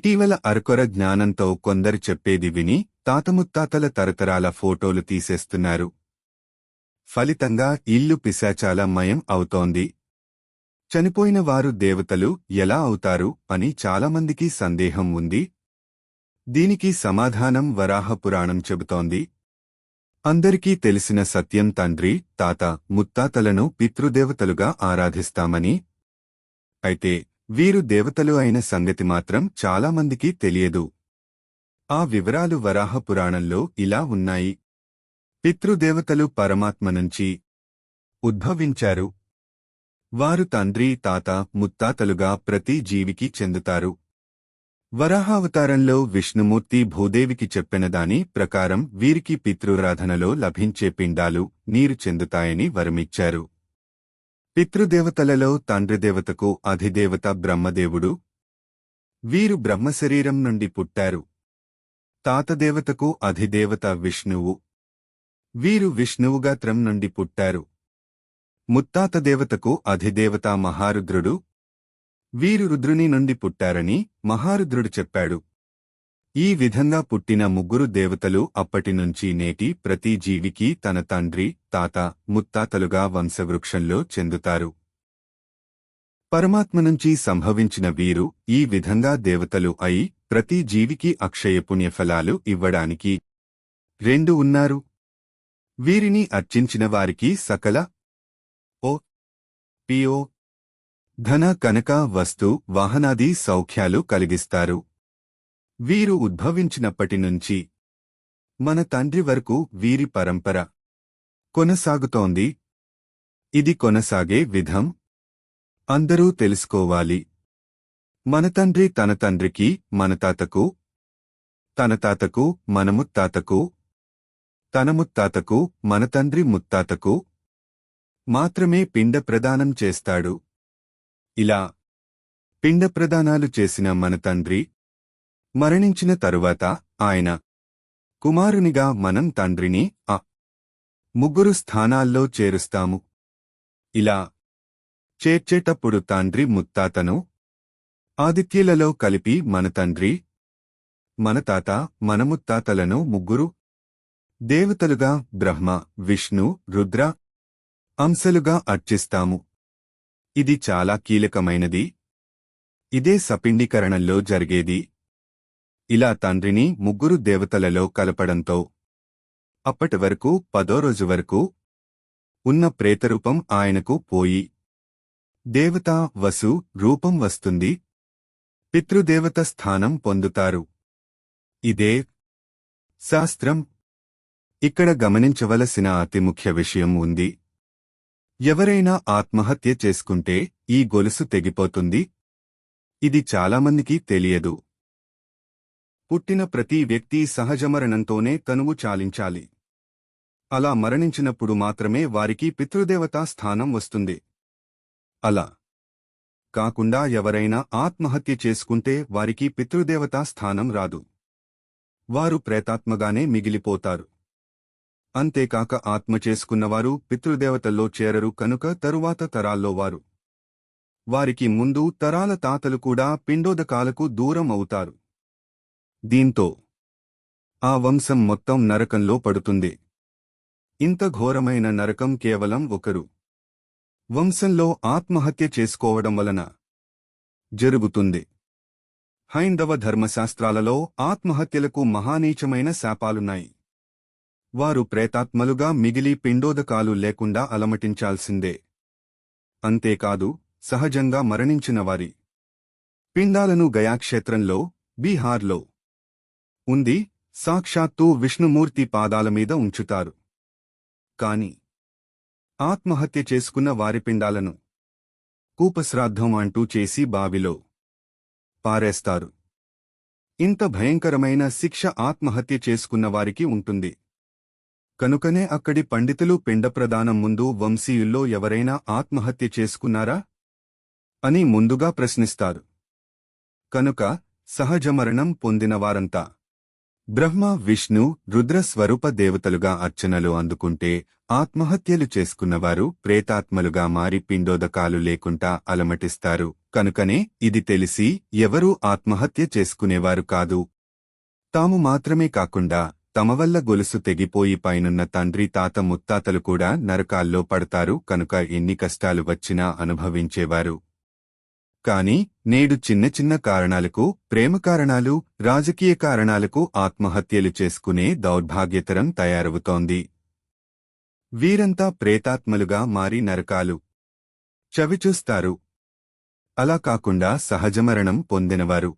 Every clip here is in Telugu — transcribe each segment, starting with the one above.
ఇటీవల అరకొర జ్ఞానంతో కొందరు చెప్పేది విని తాతముత్తాతల తరతరాల ఫోటోలు తీసేస్తున్నారు. ఫలితంగా ఇల్లు పిశాచాల మయం అవుతోంది. చనిపోయిన వారు దేవతలు ఎలా అవుతారు అని చాలామందికి సందేహం ఉంది. దీనికి సమాధానం వరాహ పురాణం చెబుతోంది. అందరికీ తెలిసిన సత్యం తండ్రి తాత ముత్తాతలను పితృదేవతలుగా ఆరాధిస్తామని. అయితే వీరు దేవతలు అయిన సంగతి మాత్రం చాలామందికి తెలియదు. ఆ వివరాలు వరాహ పురాణంలో ఇలా ఉన్నాయి. పితృదేవతలు పరమాత్మ నుంచి ఉద్భవించారు. వారు తండ్రి తాత ముత్తాతలుగా ప్రతి జీవికి చెందుతారు. వరాహావతారంలో విష్ణుమూర్తి భూదేవికి చెప్పిన దాని ప్రకారం వీరికి పితృరాధనలో లభించే పిండాలు నీరు చెందుతాయని వరమిచ్చారు. పితృదేవతలలో తండ్రిదేవతకు అధిదేవత బ్రహ్మదేవుడు. వీరు బ్రహ్మశరీరం నుండి పుట్టారు. తాతదేవతకు అధిదేవత విష్ణువు. వీరు విష్ణువుగాత్రం నుండి పుట్టారు. ముత్తాతదేవతకు అధిదేవత మహారుద్రుడు. వీరు రుద్రుని నుండి పుట్టారని మహారుద్రుడు చెప్పాడు. ఈ విధంగా పుట్టిన ముగ్గురు దేవతలు అప్పటినుంచి నేటి ప్రతి జీవికి తన తండ్రి తాత ముత్తాతలుగా వంశవృక్షంలో చెందుతారు. పరమాత్మ నుంచి సంభవించిన వీరు ఈ విధంగా దేవతలు అయి ప్రతి జీవికి అక్షయ పుణ్యఫలాలు ఇవ్వడానికి రెండు ఉన్నారు. వీరిని అర్చించిన వారికి సకల ఓ పిఓ ధన కనక వస్తు వాహనాది సౌఖ్యాలు కలిగిస్తారు. వీరు ఉద్భవించినప్పటి నుంచి మన తండ్రి వరకు వీరి పరంపర కొనసాగుతోంది. ఇది కొనసాగే విధం. అందరూ తెలుసుకోవాలి. మన తండ్రి తన తండ్రికి మన తాతకు తన తాతకు మన ముత్తాతకు తన ముత్తాతకు మన తండ్రి ముత్తాతకు మాత్రమే పిండ ప్రదానం చేస్తాడు. ఇలా పిండ ప్రదానాలు చేసిన మన తండ్రి మరణించిన తరువాత ఆయన కుమారునిగా మనం తండ్రిని ఆ ముగ్గురు స్థానాల్లో చేరుస్తాము. ఇలా చేర్చేటప్పుడు తండ్రి ముత్తాతను ఆదిత్యులలో కలిపి మన తండ్రి మన తాత మన ముత్తాతలను ముగ్గురు దేవతలుగా బ్రహ్మ విష్ణు రుద్ర అంశలుగా అర్చిస్తాము. ఇది చాలా కీలకమైనది. ఇదే సపిండీకరణంలో జరిగేది. ఇలా తండ్రిని ముగ్గురు దేవతలలో కలపడంతో అప్పటి వరకు పదో రోజు వరకు ఉన్న ప్రేతరూపం ఆయనకు పోయి దేవత వసు రూపం వస్తుంది పితృదేవత స్థానం పొందుతారు. ఇదే శాస్త్రం. ఇక్కడ గమనించవలసిన అతి ముఖ్య విషయం ఉంది. ఎవరైనా ఆత్మహత్య చేసుకుంటే ఈ గొలుసు తెగిపోతుంది. ఇది చాలామందికి తెలియదు. పుట్టిన ప్రతి వ్యక్తి సహజమరణంతోనే తనువు చాలించాలి. అలా మరణించినప్పుడు మాత్రమే వారికి పితృదేవతా స్థానం వస్తుంది. అలా కాకుండా ఎవరైనా ఆత్మహత్య చేసుకుంటే వారికి పితృదేవతా స్థానం రాదు. వారు ప్రేతాత్మగానే మిగిలిపోతారు. అంతేకాక ఆత్మ చేసుకున్నవారు పితృదేవతల్లో చేరరు కనుక తరువాత తరాల్లో వారు. వారికి ముందు తరాల తాతలు కూడా పిండోదకాలకు దూరం అవుతారు. దీంతో ఆ వంశం మొత్తం నరకంలో పడుతుంది. ఇంత ఘోరమైన నరకం కేవలం ఒకరు. వంశంలో ఆత్మహత్య చేసుకోవడం వలన జరుగుతుంది. హైందవ ధర్మశాస్త్రాలలో ఆత్మహత్యలకు మహానీచమైన శాపాలున్నాయి. వారు ప్రేతాత్మలుగా మిగిలి పిండోదకాలు లేకుండా అలమటించాల్సిందే. అంతేకాదు సహజంగా మరణించిన వారి పిండాలను గయాక్షేత్రంలో బీహార్లో ఉంది సాక్షాత్తు విష్ణుమూర్తి పాదాల మీద ఉంచుతారు. కాని ఆత్మహత్య చేసుకున్న వారి పిండాలను కూపశ్రాద్ధం అంటూ చేసి బావిలో పారేస్తారు. ఇంత భయంకరమైన శిక్ష ఆత్మహత్య చేసుకున్న వారికి ఉంటుంది. కనుకనే అక్కడి పండితులు పిండప్రదానం ముందు వంశీయుల్లో ఎవరైనా ఆత్మహత్య చేసుకున్నారా? అని ముందుగా ప్రశ్నిస్తారు. కనుక సహజమరణం పొందినవారంతా బ్రహ్మ విష్ణు రుద్ర స్వరూప దేవతలుగా అర్చనలు అందుకుంటే ఆత్మహత్యలు చేసుకున్నవారు ప్రేతాత్మలుగా మారి పిండోదకాలు లేకుండా అలమటిస్తారు. కనుకనే ఇది తెలిసి ఎవరూ ఆత్మహత్య చేసుకునేవారు కాదు. తాము మాత్రమే కాకుండా తమ వల్ల గొలుసు తెగిపోయి పైనున్న తండ్రి తాత ముత్తాతలు కూడా నరకాల్లో పడతారు. కనుక ఎన్ని కష్టాలు వచ్చినా అనుభవించేవారు. కాని నేడు చిన్న చిన్న కారణాలకు ప్రేమ కారణాలు రాజకీయ కారణాలకు ఆత్మహత్యలు చేసుకునే దౌర్భాగ్యతరం తయారవుతోంది. వీరంతా ప్రేతాత్మలుగా మారి నరకాలు చవిచూస్తారు. అలా కాకుండా సహజమరణం పొందినవారు.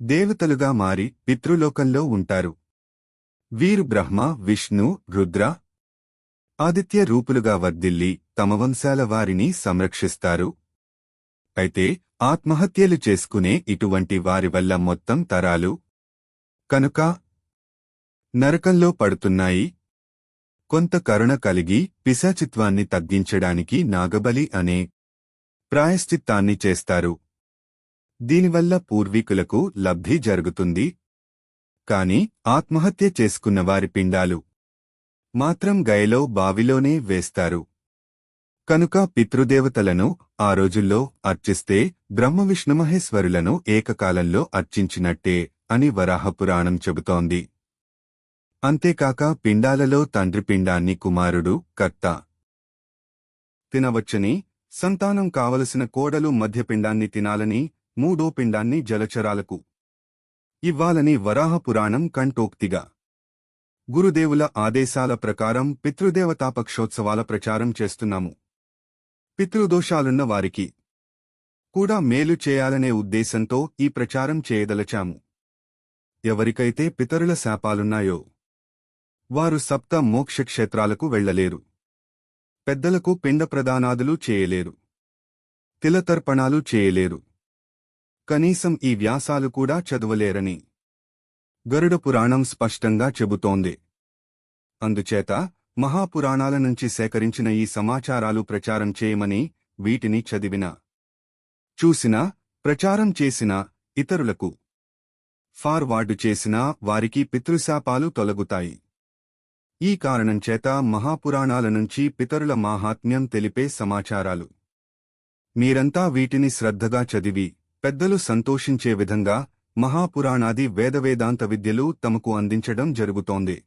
దేవతలుగా మారి పితృలోకంలో ఉంటారు. వీరు బ్రహ్మ విష్ణు రుద్ర ఆదిత్య రూపులుగా వర్ధిల్లి తమ వంశాల వారిని సంరక్షిస్తారు. అయితే ఆత్మహత్యలు చేసుకునే ఇటువంటి వారి వల్ల మొత్తం తరాలు కనుక నరకంలో పడుతున్నాయి. కొంత కరుణ కలిగి పిశాచిత్వాన్ని తగ్గించడానికి నాగబలి అనే ప్రాయశ్చిత్తాన్ని చేస్తారు. దీనివల్ల పూర్వీకులకు లబ్ధి జరుగుతుంది. కాని ఆత్మహత్య చేసుకున్న వారి పిండాలు మాత్రం గయలో బావిలోనే వేస్తారు. కనుక పితృదేవతలను ఆ రోజుల్లో అర్చిస్తే బ్రహ్మ విష్ణుమహేశ్వరులను ఏకకాలంలో అర్చించినట్టే అని వరాహపురాణం చెబుతోంది. అంతేకాక పిండాలలో తండ్రి పిండాన్ని కుమారుడు కర్త. తినవచ్చని సంతానం కావలసిన కోడలు మధ్యపిండాన్ని తినాలని మూడో పిండాన్ని జలచరాలకు ఇవ్వాలని వరాహపురాణం కంటోక్తిగా. గురుదేవుల ఆదేశాల ప్రకారం పితృదేవతాపక్షోత్సవాల ప్రచారం చేస్తున్నాము. పితృదోషాలున్న వారికి కూడా మేలు చేయాలనే ఉద్దేశంతో ఈ ప్రచారం చేయదలచాము. ఎవరికైతే పితరుల శాపాలున్నాయో వారు సప్త మోక్షక్షేత్రాలకు వెళ్ళలేరు పెద్దలకు పిండ ప్రదానాదులు చేయలేరు. తిలతర్పణాలు చేయలేరు. కనీసం ఈ వ్యాసాలు కూడా చదవలేరని గరుడ పురాణం స్పష్టంగా చెబుతోంది. అందుచేత మహాపురాణాల నుంచి సేకరించిన ఈ సమాచారాలు ప్రచారం చేయమని వీటిని చదివిన చూసినా ప్రచారం చేసిన ఇతరులకు ఫార్వార్డు చేసినా వారికి పితృశాపాలు తొలగుతాయి. ఈ కారణం చేత మహాపురాణాల నుంచి పితరుల మాహాత్మ్యం తెలిపే సమాచారాలు. మీరంతా వీటిని శ్రద్ధగా చదివి పెద్దలు సంతోషించే విధంగా మహాపురాణాది వేదవేదాంత విద్యలు తమకు అందించడం జరుగుతోంది.